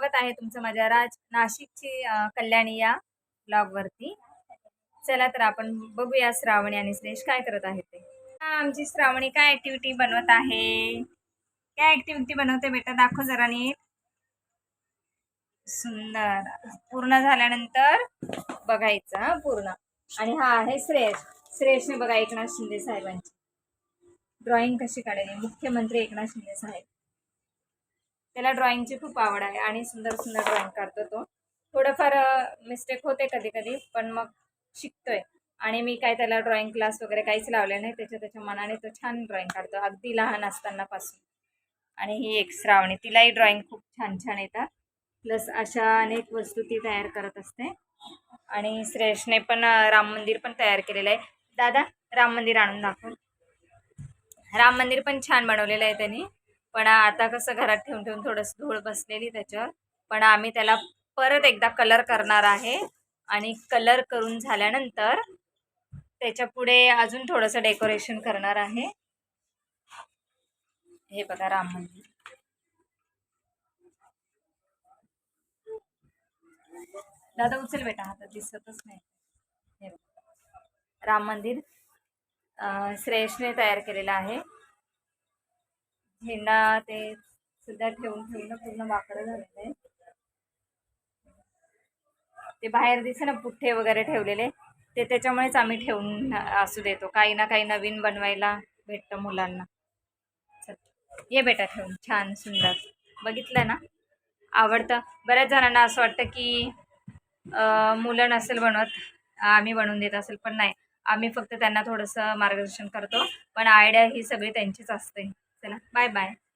स्वागत आहे तुमचं माझ्या राज नाशिकची कल्याणी या ब्लॉगवरती. चला तर आपण बघूया श्रावणी आणि श्रेष काय करत आहे ते. आमची श्रावणी काय ऍक्टिव्हिटी बनवत आहे? काय ऍक्टिव्हिटी बनवते बेटा? दाखव जरा नीट. सुंदर. पूर्ण झाल्यानंतर बघायचं पूर्ण. आणि हा आहे श्रेयस श्रेयसने बघा एकनाथ शिंदे साहेबांची. ड्रॉइंग कशी काढायची मुख्यमंत्री एकनाथ शिंदे साहेब. त्याला ड्रॉइंगची खूप आवड आहे आणि सुंदर सुंदर ड्रॉइंग काढतो तो. थोडंफार मिस्टेक होते कधी कधी पण मग शिकतोय. आणि मी काय त्याला ड्रॉइंग क्लास वगैरे काहीच लावले नाही त्याच्या त्याच्या मनाने तो छान ड्रॉइंग काढतो अगदी लहान असतानापासून. आणि ही एक श्रावणी तिलाही ड्रॉइंग खूप छान छान येतात. प्लस अशा अनेक वस्तू ती तयार करत असते. आणि श्रेयसने पण राम मंदिर पण तयार केलेलं आहे. दादा राम मंदिर आणून दाखव. राम मंदिर पण छान बनवलेलं आहे त्यांनी. पण आता कसं घरात ठेवून ठेवून थोडंसं धूळ बसलेली त्याच्यावर. पण आम्ही त्याला परत एकदा कलर करणार आहे. आणि कलर करून झाल्यानंतर त्याच्या पुढे अजून थोडंसं डेकोरेशन करणार आहे. हे बघा राम मंदिर. दादा उचल बेटा आता दिसतच नाही. हे बघा. राम मंदिर श्रेयसने तयार केलेलं आहे. झेंडा ते सुद्धा ठेवून ठेवून पूर्ण माकडं झालेलं आहे. ते बाहेर दिसे ना पुठ्ठे वगैरे ठेवलेले. ते त्याच्यामुळेच आम्ही ठेवून असू देतो. काही ना काही नवीन बनवायला भेटतं मुलांना. चल. ये बेटा ठेवून छान सुंदर. बघितलं ना? आवडतं. बऱ्याच जणांना असं वाटतं की मुलं नसेल बनवत आम्ही बनवून देत असेल पण नाही. आम्ही फक्त त्यांना थोडंसं मार्गदर्शन करतो. पण आयडिया ही सगळी त्यांचीच असते. 拜拜。